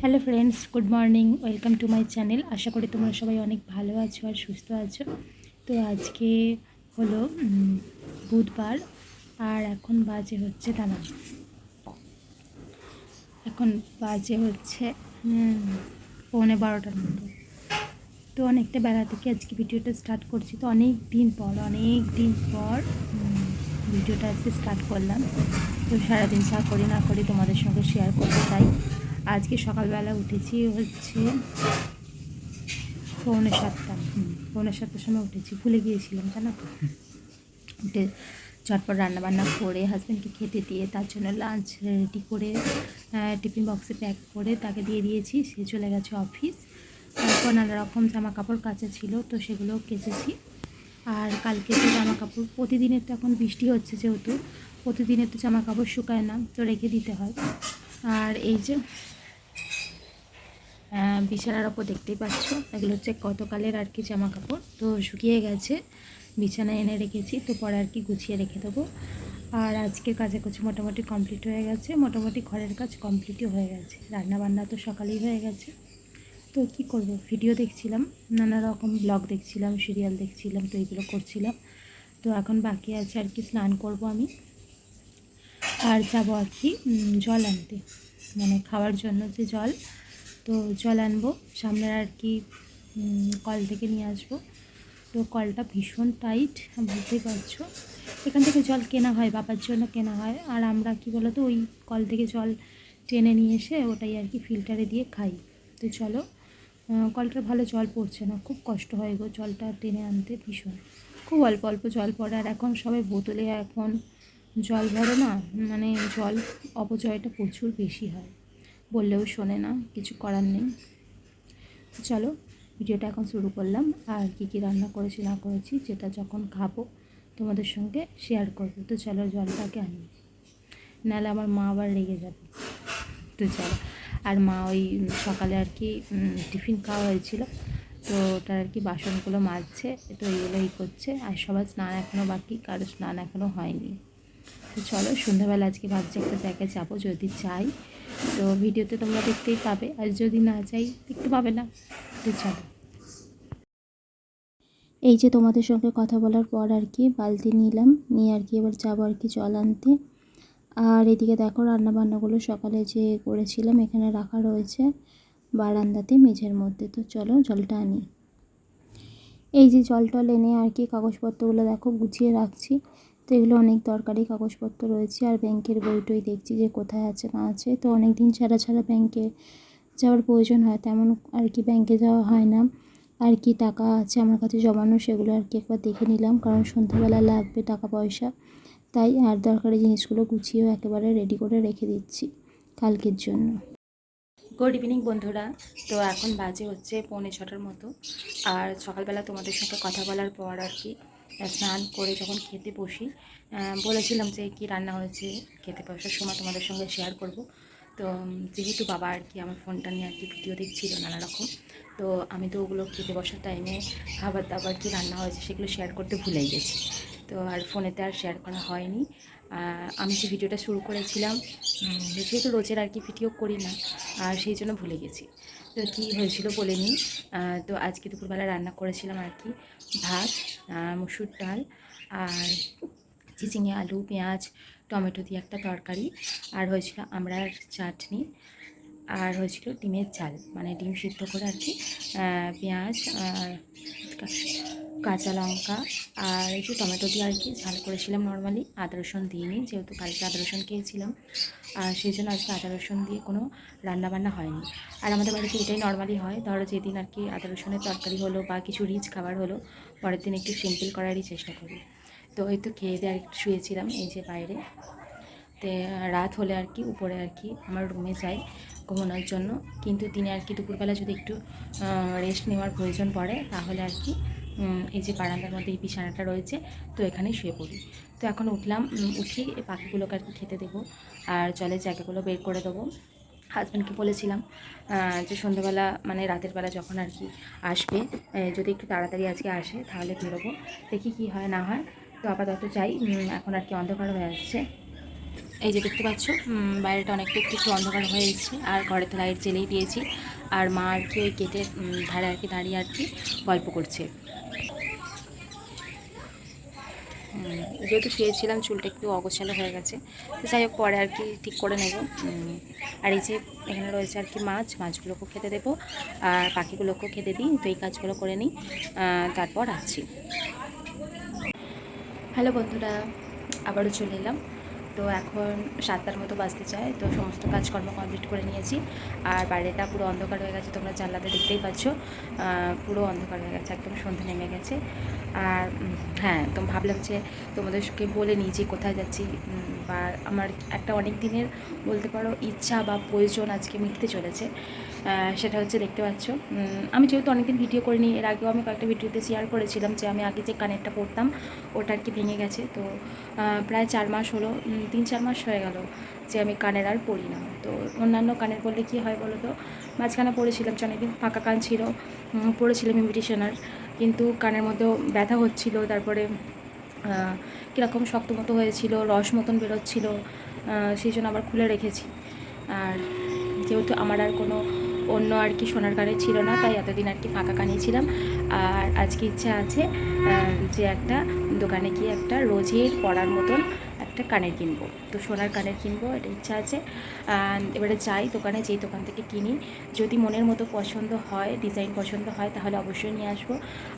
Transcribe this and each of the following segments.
Hello friends good morning welcome to my channel আশা করি তোমরা সবাই অনেক ভালো আছো আর সুস্থ আছো। তো আজকে হলো বুধবার, আর এখন বাজে হচ্ছে দাঁড়া এখন বাজে হচ্ছে পৌনে বারোটার মতো। তো অনেকটা বেলা থেকে আজকে ভিডিওটা স্টার্ট করছি। তো অনেক দিন পর, অনেক দিন পর ভিডিওটা আজকে স্টার্ট করলাম। তো সারাদিন চা করি না করি তোমাদের সঙ্গে শেয়ার করতে চাই। আজকে সকালবেলা উঠেছি হচ্ছে পৌনে সাতটা। পৌনে সাতটার সময় উঠেছি। ভুলে গিয়েছিলাম, জানো তো? উঠে চটপট রান্নাবান্না করে হাজব্যান্ডকে খেতে দিয়ে তার জন্য লাঞ্চ রেডি করে টিফিন বক্সে প্যাক করে তাকে দিয়ে দিয়েছি। সে চলে গেছে অফিস তারপর নানা রকম জামা কাপড় কাচা ছিল, তো সেগুলো কেচেছি। আর কালকে তো জামা কাপড় প্রতিদিনের তো এখন বৃষ্টি হচ্ছে যেহেতু, প্রতিদিনের তো জামা কাপড় শুকায় না, তো রেখে দিতে হয়। আর এই যে বিছানার ওপর দেখতেই পাচ্ছ। এগুলো হচ্ছে গতকালের আর কি জামা কাপড় তো শুকিয়ে গেছে, বিছানায় এনে রেখেছি, তো পরে আর কি গুছিয়ে রেখে দেবো। আর আজকের কাছাকাছি মোটামুটি কমপ্লিট হয়ে গেছে, মোটামুটি ঘরের কাজ কমপ্লিটই হয়ে গেছে। রান্না বান্না তো সকালেই হয়ে গেছে। তো কি করব ভিডিও দেখছিলাম, নানা রকম ব্লগ দেখছিলাম সিরিয়াল দেখছিলাম, তো এইগুলো করছিলাম। তো এখন বাকি আছে আর কি স্নান করব আমি। আর যাব আর কি জল আনতে। মানে খাওয়ার জন্য যে জল তো জল আনব। সামনের আর কি কল থেকে নিয়ে আসব। তো কলটা ভীষণ টাইট বুঝতেই পারছ। এখান থেকে জল কেনা হয় বাবার জন্য কেনা হয়। আর আমরা কি বলতো ওই কল থেকে জল টেনে নিয়ে এসে ওটাই আর কি ফিল্টারে দিয়ে খাই। তো চলো আহ, কলটার ভালো জল পড়ছে না। খুব কষ্ট হয় গো জলটা টেনে আনতে ভীষণ। খুব অল্প অল্প জল পড়ে। আর এখন সবাই বোতলে এখন জল ভরে না মানে জল অপচয়টা প্রচুর বেশি হয়। বললেও শোনে না, কিছু করার নেই। চলো, ভিডিওটা এখন শুরু করলাম। আর কী কী রান্না করেছি, না করেছি যেটা যখন খাব, তোমাদের সঙ্গে শেয়ার করব। তো চলো, জলটাকে আনি। নাহলে আমার মা আবার রেগে যাবে। তো চলো, আর মা ওই সকালে আর কি টিফিন খাওয়া হয়েছিল। তো ওটার আর কি বাসনগুলো মাজছে, তো এইগুলো ই করছে। আর সবার স্নান এখনও বাকি কারও স্নান এখনও হয়নি। তো চলো, সন্ধ্যাবেলা আজকে ভাবছি একটা জায়গায় যাব, যদি চাই তো ভিডিওতে তোমরা দেখতেই পাবে। আর যদি না চাই দেখতে পাবে না। তো চলো। এই যে তোমাদের সঙ্গে কথা বলার পর আর কি বালতি নিলাম। নিয়ে আর কি এবার যাব আর কি জল আনতে। আর এদিকে দেখো রান্না বান্নাগুলো সকালে যে করেছিলাম, এখানে রাখা রয়েছে বারান্দাতে মেঝের মধ্যে। তো চলো জলটা আনি। এই যে জল টল এনে আর কি কাগজপত্রগুলো দেখো গুছিয়ে রাখছি। তো এগুলো অনেক দরকারি কাগজপত্র রয়েছে আর ব্যাংকের বই টই দেখছি যে কোথায় আছে, না আছে। তো অনেক দিন ছাড়া ছাড়া ব্যাংকে যাওয়ার প্রয়োজন হয়, তেমন আর কি ব্যাংকে যাওয়া হয় না। আর কি টাকা আছে আমার কাছে জমানো সেগুলো আর কি একবার দেখে নিলাম, কারণ সন্ধ্যাবেলা লাগবে টাকা পয়সা। তাই আর দরকারি জিনিসগুলো গুছিয়েও একেবারে রেডি করে রেখে দিচ্ছি কালকের জন্য। গুড ইভিনিং বন্ধুরা। তো এখন বাজে হচ্ছে পৌনে ছটার মতো। আর সকালবেলা তোমাদের সঙ্গে কথা বলার পর আর কি স্নান করে যখন খেতে বসি বলেছিলাম যে কি রান্না হয়েছে, খেতে বসার সময় তোমাদের সঙ্গে শেয়ার করব। তো যেহেতু বাবা আর কি আমার ফোনটা নিয়ে আর কি ভিডিও দেখছিল নানা রকম, তো আমি তো ওগুলো খেতে বসার টাইমে খাবার দাবার কি রান্না হয়েছে সেগুলো শেয়ার করতে ভুলেই গেছি। তো আর ফোনেতে আর শেয়ার করা হয়নি। আমি যে ভিডিওটা শুরু করেছিলাম যেহেতু রোজের আর কি ভিডিও করি না, আর সেই জন্য ভুলে গেছি। তো কী হয়েছিল বলে নিই। তো আজকে দুপুরবেলা রান্না করেছিলাম আর কি, ভাত মুসুর ডাল আর চিচিঙে আলু, পেঁয়াজ, টমেটো দিয়ে একটা তরকারি আর হয়েছিল আমড়ার চাটনি আর হয়েছিল ডিমের চাল মানে ডিম সিদ্ধ করে আর কি পেঁয়াজ আর কাঁচা লঙ্কা আর একটু টমেটো দিয়ে আর কি ঝাল করেছিলাম নর্মালি আদা রসুন দিইনি যেহেতু কালকে আদা রসুন খেয়েছিলাম। আর সেই জন্য আজকে আদা রসুন দিয়ে কোনো রান্না বান্না হয়নি। আর আমাদের বাড়িতে এটাই নর্মালি হয়। ধরো যেদিন আর কি আদা রসুনের তরকারি হলো বা কিছু রিচ খাবার হলো, পরের দিন একটু সিম্পল করারই চেষ্টা করি। তো এই তো খেয়ে দিয়ে আর একটু শুয়েছিলাম এই যে বাইরে। তে রাত হলে আর কি উপরে আর কি আমার রুমে যাই ঘুমানোর জন্য। কিন্তু দিনে আর কি দুপুরবেলা যদি একটু রেস্ট নেওয়ার প্রয়োজন পড়ে, তাহলে আর কি এই যে বারান্দার মধ্যে এই বিছানাটা রয়েছে তো এখানেই শুয়ে পড়ি। তো এখন উঠলাম উঠি এই পাখিগুলোকে আর কি খেতে দেবো আর জলের জায়গাগুলো বের করে দেবো। হাজব্যান্ডকে বলেছিলাম যে সন্ধ্যাবেলা মানে রাতের বেলা যখন আর কি আসবে যদি একটু তাড়াতাড়ি আজকে আসে তাহলে বেরোবো। দেখি কি হয় না হয়। তো আপাতত উম, এখন আর কি অন্ধকার হয়ে আসছে। এই যে দেখতে পাচ্ছ বাইরেটা অনেকটা একটু অন্ধকার হয়ে এসেছে আর ঘরে তো লাইট জ্বেলেই দিয়েছি। আর মা আর কি ওই গেটের ধারে আর কি দাঁড়িয়ে আর কি গল্প করছে। যেহেতু শুয়েছিলাম, চুলটা একটু অগোছালো হয়ে গেছে। তো যাই হোক, পরে আর কি ঠিক করে নেব। আর এই যে এখানে রয়েছে আর কি মাছ, মাছগুলোকেও খেতে দেবো, আর পাখিগুলোকেও খেতে দিই। তো এই কাজগুলো করে নিই তারপর আসছি। হ্যালো বন্ধুরা, আবারও চলে এলাম। তো এখন সাতটার মতো বাজতে চায়, তো সমস্ত কাজকর্ম কমপ্লিট করে নিয়েছি। আর বাইরেটা পুরো অন্ধকার হয়ে গেছে, তোমরা জানলাতে দেখতেই পাচ্ছ। পুরো অন্ধকার হয়ে গেছে, একদম সন্ধে নেমে গেছে। আর হ্যাঁ তো ভাবলাম যে তোমাদেরকে বলে নিই যে কোথায় যাচ্ছি। বা আমার একটা অনেক দিনের বলতে পারো ইচ্ছা বা প্রয়োজন আজকে মিটতে চলেছে। সেটা হচ্ছে দেখতে পাচ্ছ। আমি যেহেতু অনেকদিন ভিডিও করিনি, এর আগেও আমি কয়েকটা ভিডিওতে শেয়ার করেছিলাম যে আমি আগে যে কানেরটা পরতাম, ওটা আর কি ভেঙে গেছে। তো প্রায় চার মাস হলো তিন চার মাস হয়ে গেল যে আমি কানের আর পড়ি না। তো অন্যান্য কানের পড়লে কী হয় বলো তো? মাঝখানে পড়েছিলাম অনেকদিন ফাঁকা কান ছিল পড়েছিলাম ইমিটেশনার কিন্তু কানের মধ্যেও ব্যথা হচ্ছিল, তারপরে কীরকম শক্ত মতো হয়েছিল, রস মতন বেরোচ্ছিল সেই জন্য আবার খুলে রেখেছি। আর যেহেতু আমার আর কোনো অন্য আর কি সোনার কানে ছিল না, তাই এতদিন আর কি ফাঁকা কানে ছিলাম। আর আজকে ইচ্ছা আছে যে একটা দোকানে গিয়ে একটা রোজের পরার মতন একটা কানের কিনবো। তো সোনার কানের কিনবো, এটা ইচ্ছা আছে। এবারে যাই দোকানে, যেই দোকান থেকে কিনি। যদি মনের মতো পছন্দ হয়, ডিজাইন পছন্দ হয়, তাহলে অবশ্যই নিয়ে আসব।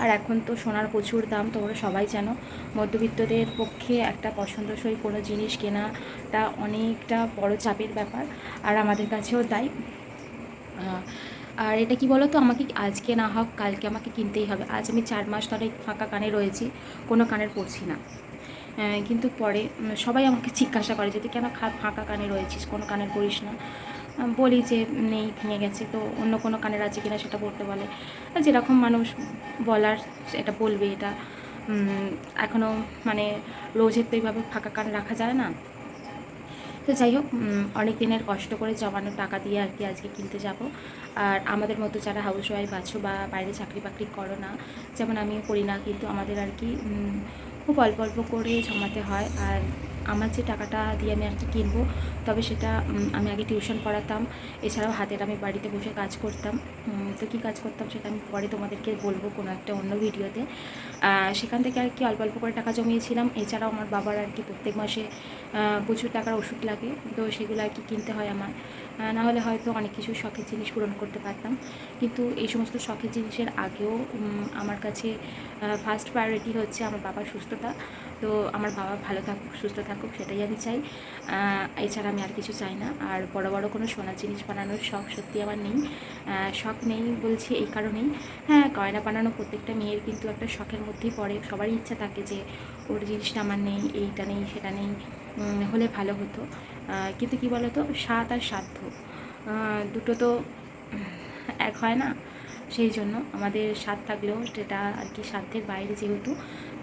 আর এখন তো সোনার প্রচুর দাম, তোমরা সবাই জানো। মধ্যবিত্তদের পক্ষে একটা পছন্দসই কোনো জিনিস কেনাটা অনেকটা বড় চাপের ব্যাপার, আর আমাদের কাছেও তাই। আর এটা কি বলো তো আমাকে আজকে না হোক, কালকে আমাকে কিনতেই হবে। আজ আমি চার মাস ধরে ফাঁকা কানে রয়েছি, কোনো কানের পড়ছি না। কিন্তু পরে সবাই আমাকে জিজ্ঞাসা করে যে, তুই কেন খা, ফাঁকা কানে রয়েছিস? কোনো কানের পরিস না? বলি যে, নেই, ভেঙে গেছে। তো অন্য কোনো কানের আছে কিনা সেটা পড়তে বলে। যেরকম মানুষ বলার, এটা বলবে এটা। এখনও মানে রোজের তো এইভাবে ফাঁকা কান রাখা যায় না। তো যাই হোক অনেক দিনের কষ্ট করে জমানো টাকা দিয়ে আর কি আজকে কিনতে যাব। আর আমাদের মতো যারা হাউস ওয়াইফ আছো বা বাইরে চাকরি বাকরি করো না, যেমন আমিও করি না, কিন্তু আমাদের আর কি খুব অল্প অল্প করে জমাতে হয় আর আমার যে টাকাটা দিয়ে আমি আর কি কিনবো, তবে সেটা আমি আগে টিউশন পড়াতাম। এছাড়াও হাতের আমি বাড়িতে বসে কাজ করতাম। তো কী কাজ করতাম সেটা আমি পরে তোমাদেরকে বলব কোনো একটা অন্য ভিডিওতে। সেখান থেকে আর কি অল্প অল্প করে টাকা জমিয়েছিলাম। এছাড়াও আমার বাবার আর কি প্রত্যেক মাসে প্রচুর টাকার ওষুধ লাগে। তো সেগুলো আর কি কিনতে হয় আমার। না হলে হয়তো অনেক কিছু শখের জিনিস পূরণ করতে পারতাম। কিন্তু এই সমস্ত শখের জিনিসের আগেও আমার কাছে ফার্স্ট প্রায়োরিটি হচ্ছে আমার বাবার সুস্থতা। তো আমার বাবা ভালো থাকুক, সুস্থ থাকুক, সেটাই আমি চাই। এছাড়া আমি আর কিছু চাই না। আর বড় বড় কোনো সোনার জিনিস বানানোর শখ সত্যি আমার নেই। শখ নেই বলছি এই কারণেই। হ্যাঁ গয়না বানানো প্রত্যেকটা মেয়ের কিন্তু একটা শখের মধ্যেই পড়ে। সবারই ইচ্ছা থাকে যে, ওর জিনিসটা আমার নেই, এইটা নেই, সেটা নেই হলে ভালো হতো। কিন্তু কি বলতো? স্বাদ আর সাধ্য। দুটো তো এক হয় না? সেই জন্য আমাদের স্বাদ থাকলেও সেটা আর কি সাধ্যের বাইরে যেহেতু,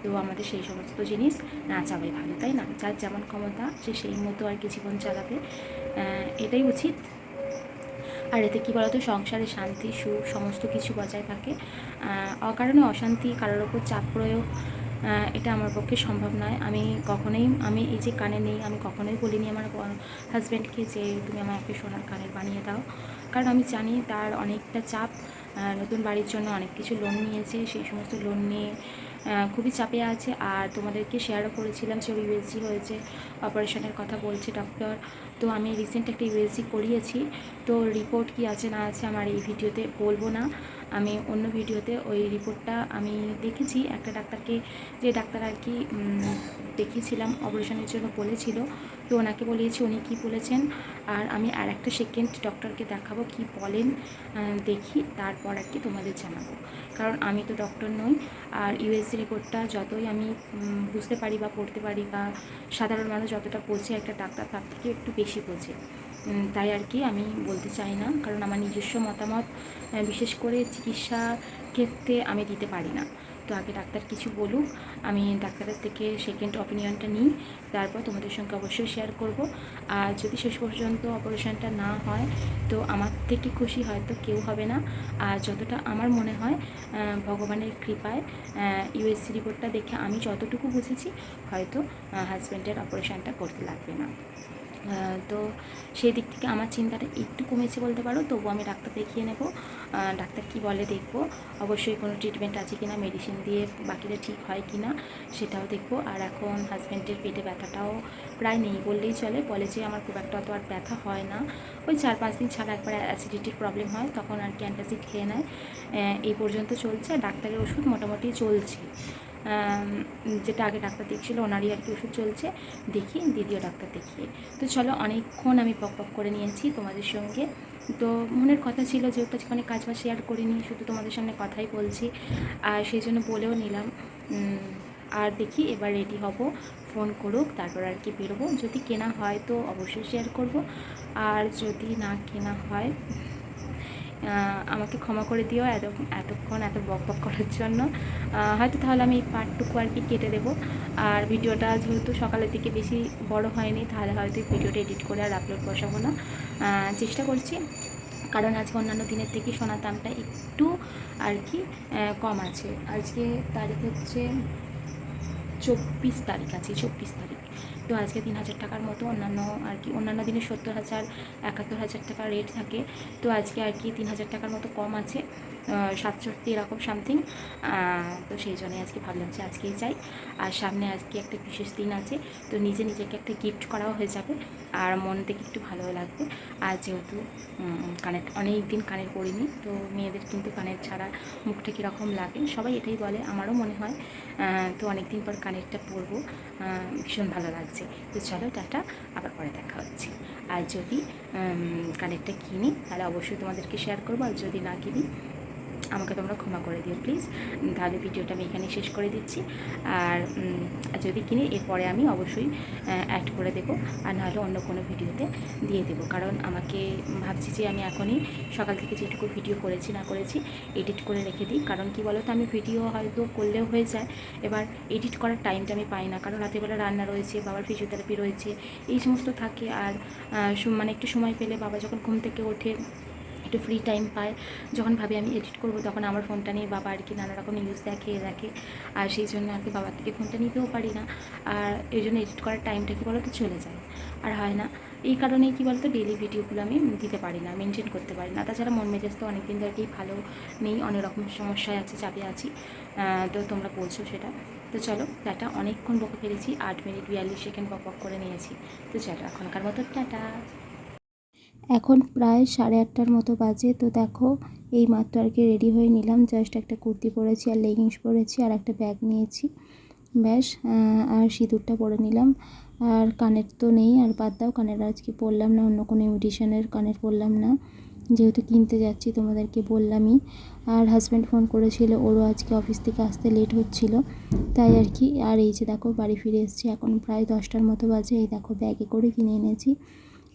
তো আমাদের সেই সমস্ত জিনিস না চাওয়াই ভালো, তাই না? যার যেমন ক্ষমতা, সে সেই মতো আর কি জীবন চালাবে। এটাই উচিত। আর এতে কী বলতো? সংসারে শান্তি, সুখ, সমস্ত কিছু বজায় থাকে। অকারণে অশান্তি কারোর ওপর চাপ প্রয়োগ এটা আমার পক্ষে সম্ভব নয়। আমি কখনোই, আমি এই যে কানে নেই, আমি কখনোই বলিনি আমার হাজব্যান্ডকে যে তুমি আমাকে সোনার কানের বানিয়ে দাও। কারণ আমি জানি তার অনেকটা চাপ নতুন বাড়ির জন্য অনেক কিছু লোন নিয়েছে, সেই সমস্ত লোন নিয়ে খুবই চাপে আছে। আর তোমাদেরকে শেয়ারও করেছিলাম যে ইউএসজি হয়েছে অপারেশনের কথা বলছে ডক্টর তো আমি রিসেন্ট একটা ইউএসজি করিয়েছি। তো রিপোর্ট কি আছে না আছে আমার এই ভিডিওতে বলব না। আমি অন্য ভিডিওতে ওই রিপোর্টটা আমি দেখেছি। একটা ডাক্তারকে, যে ডাক্তার আর কি দেখিয়েছিলাম, অপারেশনের জন্য বলেছিল। তো ওনাকে বলিয়েছি উনি কী বলেছেন? আর আমি আর একটা সেকেন্ড ডক্টরকে দেখাবো, কি বলেন দেখি, তারপর আর কি তোমাদের জানাব। কারণ আমি তো ডক্টর নই, আর ইউএসসি রিপোর্টটা যতই আমি বুঝতে পারি বা পড়তে পারি বা সাধারণ মানুষ যতটা বোঝে, একটা ডাক্তার তার থেকে একটু বেশি বোঝে। তাই আর কি আমি বলতে চাই না, কারণ আমার নিজস্ব মতামত বিশেষ করে চিকিৎসা ক্ষেত্রে আমি দিতে পারি না। তো আগে ডাক্তার কিছু বলুক, আমি ডাক্তারের থেকে সেকেন্ড অপিনিয়নটা নিই, তারপর তোমাদের সঙ্গে অবশ্যই শেয়ার করব। আর যদি শেষ পর্যন্ত অপারেশনটা না হয়, তো আমার থেকে খুশি হয়তো কেউ হবে না। আর যতটা আমার মনে হয় ভগবানের কৃপায় ইউএসসি রিপোর্টটা দেখে আমি যতটুকু বুঝেছি, হয়তো হাজব্যান্ডের অপারেশনটা করতে লাগবে না। তো সেই দিক থেকে আমার চিন্তাটা একটু কমেছে বলতে পারো, তবু আমি ডাক্তার দেখিয়ে নেব। ডাক্তার কি বলে দেখব। অবশ্যই কোনো ট্রিটমেন্ট আছে কি না মেডিসিন দিয়ে বাকিটা ঠিক হয় কি না সেটাও দেখব। আর এখন হাজব্যান্ডের পেটে ব্যথাটাও প্রায় নেই বললেই চলে, বলে যে আমার খুব একটা অত আর ব্যথা হয় না। ওই চার পাঁচ দিন ছাড়া একবার অ্যাসিডিটির প্রবলেম হয়, তখন আর কি অ্যান্টাসিড খেয়ে নেয়। এই পর্যন্ত চলছে। আর ডাক্তারের ওষুধ মোটামুটি চলছে। যেটা আগে ডাক্তার দেখছিল ওনারই আর কি ওষুধ চলছে। দেখি দিদিও ডাক্তার দেখিয়ে। তো চলো, অনেকক্ষণ আমি পক পক করে নিয়েছি তোমাদের সঙ্গে। তো মনের কথা ছিল যে, ওটা অনেক কাজ বাজ শেয়ার করিনি, শুধু তোমাদের সামনে কথাই বলছি। আর সেই জন্য বলেও নিলাম আর দেখি এবার রেডি হব ফোন করুক, তারপর আর কি বেরোবো। যদি কেনা হয় তো অবশ্যই শেয়ার করব। আর যদি না কেনা হয় আমাকে ক্ষমা করে দিও এত এতক্ষণ, এত বক বক করার জন্য। হয়তো তাহলে আমি এই পার্টটুকু আর কি কেটে দেবো। আর ভিডিওটা যেহেতু সকালের দিকে বেশি বড় হয়নি, তাহলে হয়তো ভিডিওটা এডিট করে আর আপলোড বসাবো না। চেষ্টা করছি। কারণ আজকে অন্যান্য দিনের থেকে সোনার দামটা একটু আর কি কম আছে। আজকে তারিখ হচ্ছে চব্বিশ তারিখ আছে চব্বিশ তারিখ। তো আজকে তিন হাজার টাকার মতো অন্যান্য আর কি, অন্যান্য দিনে সত্তর হাজার, একাত্তর হাজার টাকা রেট থাকে। তো আজকে আর কি তিন হাজার টাকার মতো কম আছে। সাতষট্টি এরকম সামথিং তো সেই জন্যই আজকে ভাবলাম যে আজকেই যাই। আর সামনে আজকে একটা বিশেষ দিন আছে, তো নিজে নিজেকে একটা গিফট করাও হয়ে যাবে, আর মন থেকে একটু ভালোও লাগবে। আর যেহেতু কানের অনেক দিন কানের পরিনি তো মেয়েদের কিন্তু কানের ছাড়া মুখটা কীরকম লাগে, সবাই এটাই বলে, আমারও মনে হয় তো অনেক দিন পর কানেরটা পরবো ভীষণ ভালো লাগছে। তো চলো টাটা, আবার পরে দেখা হচ্ছে। আর যদি কানেরটা কিনি, তাহলে অবশ্যই তোমাদেরকে শেয়ার করব, আর যদি না কিনি আমাকে তোমরা ক্ষমা করে দিও প্লিজ তাহলে ভিডিওটা আমি এখানে শেষ করে দিচ্ছি। আর যদি কিনি, এরপরে আমি অবশ্যই অ্যাড করে দেবো। আর নাহলে অন্য কোনো ভিডিওতে দিয়ে দেবো। কারণ আমাকে ভাবছি যে আমি এখনই সকাল থেকে যেটুকু ভিডিও করেছি, না করেছি এডিট করে রেখে দিই। কারণ কি বলো তো আমি ভিডিও হয়তো করলেও হয়ে যায়। এবার এডিট করার টাইমটা আমি পাই না। কারণ রাতেরবেলা রান্না রয়েছে, বাবার ফিজিওথেরাপি রয়েছে, এই সমস্ত থাকে। আর মানে একটু সময় পেলে বাবা যখন ঘুম থেকে ওঠে একটু ফ্রি টাইম পায়। যখন ভাবি আমি এডিট করব, তখন আমার ফোনটা নিয়ে বাবা আর কি নানা রকম নিউজ দেখে দেখে। আর সেই জন্য আর কি বাবার থেকে ফোনটা নিতেও পারি না। আর এই জন্য এডিট করার টাইমটা কি বলো তো চলে যায়। আর হয় না। এই কারণেই কি বলতো ডেলি ভিডিওগুলো আমি দিতে পারি না মেনটেন করতে পারি না। তাছাড়া মন মেজাজ তো অনেক দিন ধরেই ভালো নেই, অনেক রকম সমস্যায় আছে, চাপে আছি। তো তোমরা বলছো সেটা। তো চলো, টাটা। অনেকক্ষণ বকে ফেলেছি। আট মিনিট বিয়াল্লিশ সেকেন্ড বক বক করে নিয়েছি। তো চলো, এখনকার মতো টাটা। এখন প্রায় সাড়ে আটটার মতো বাজে। তো দেখো, এই মাত্র আর কি রেডি হয়ে নিলাম। জাস্ট একটা কুর্তি পরেছি, আর লেগিংস পরেছি, আর একটা ব্যাগ নিয়েছি। ব্যাস আর সিঁদুরটা পরে নিলাম। আর কানের তো নেই, আর বাদ দাও, কানের আজকে পরলাম না, অন্য কোনো ইমিটেশনের কানের পরলাম না। যেহেতু কিনতে যাচ্ছি, তোমাদেরকে বললামই। আর হাজব্যান্ড ফোন করেছিল, ওরও আজকে অফিস থেকে আসতে লেট হচ্ছিল। তাই আর কি, আর এই যে দেখো, বাড়ি ফিরে এসেছি, এখন প্রায় দশটার মতো বাজে। এই দেখো ব্যাগে করে কিনে এনেছি।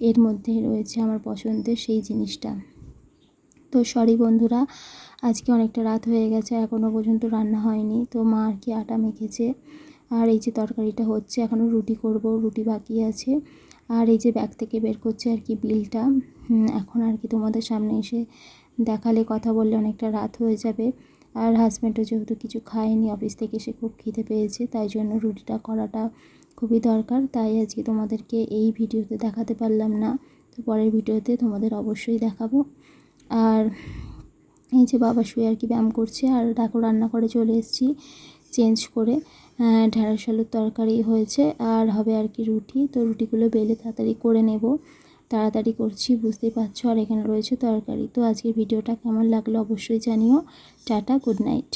এর মধ্যে রয়েছে আমার পছন্দের সেই জিনিসটা। তো সরি বন্ধুরা, আজকে অনেকটা রাত হয়ে গেছে এখনও পর্যন্ত রান্না হয়নি। তো মা আর কি আটা মেখেছে, আর এই যে তরকারিটা হচ্ছে এখনও রুটি করব, রুটি বাকি আছে। আর এই যে ব্যাগ থেকে বের করছে আর কি বিলটা এখন আর কি তোমাদের সামনে এসে দেখালে কথা বললে অনেকটা রাত হয়ে যাবে। আর হাজব্যান্ডও যেহেতু কিছু খায়নি অফিস থেকে এসে খুব খিদে পেয়েছে, তাই জন্য রুটিটা করাটা খুবই দরকার, তাই আজকে তোমাদেরকে এই ভিডিওতে দেখাতে পারলাম না। তো পরের ভিডিওতে তোমাদের অবশ্যই দেখাবো। আর এই যে বাবা শুয়ে আর কি ব্যায়াম করছে, আর দেখো রান্না করে চলে এসেছি চেঞ্জ করে। ঢেঁড়স আলুর তরকারি হয়েছে, আর হবে আর কি রুটি। তো রুটিগুলো বেলে তাড়াতাড়ি করে নেব। তাড়াতাড়ি করছি, বুঝতেই পারছ, আর এখানে রয়েছে তরকারি। তো আজকের ভিডিওটা কেমন লাগল অবশ্যই জানিও। Tata, good night.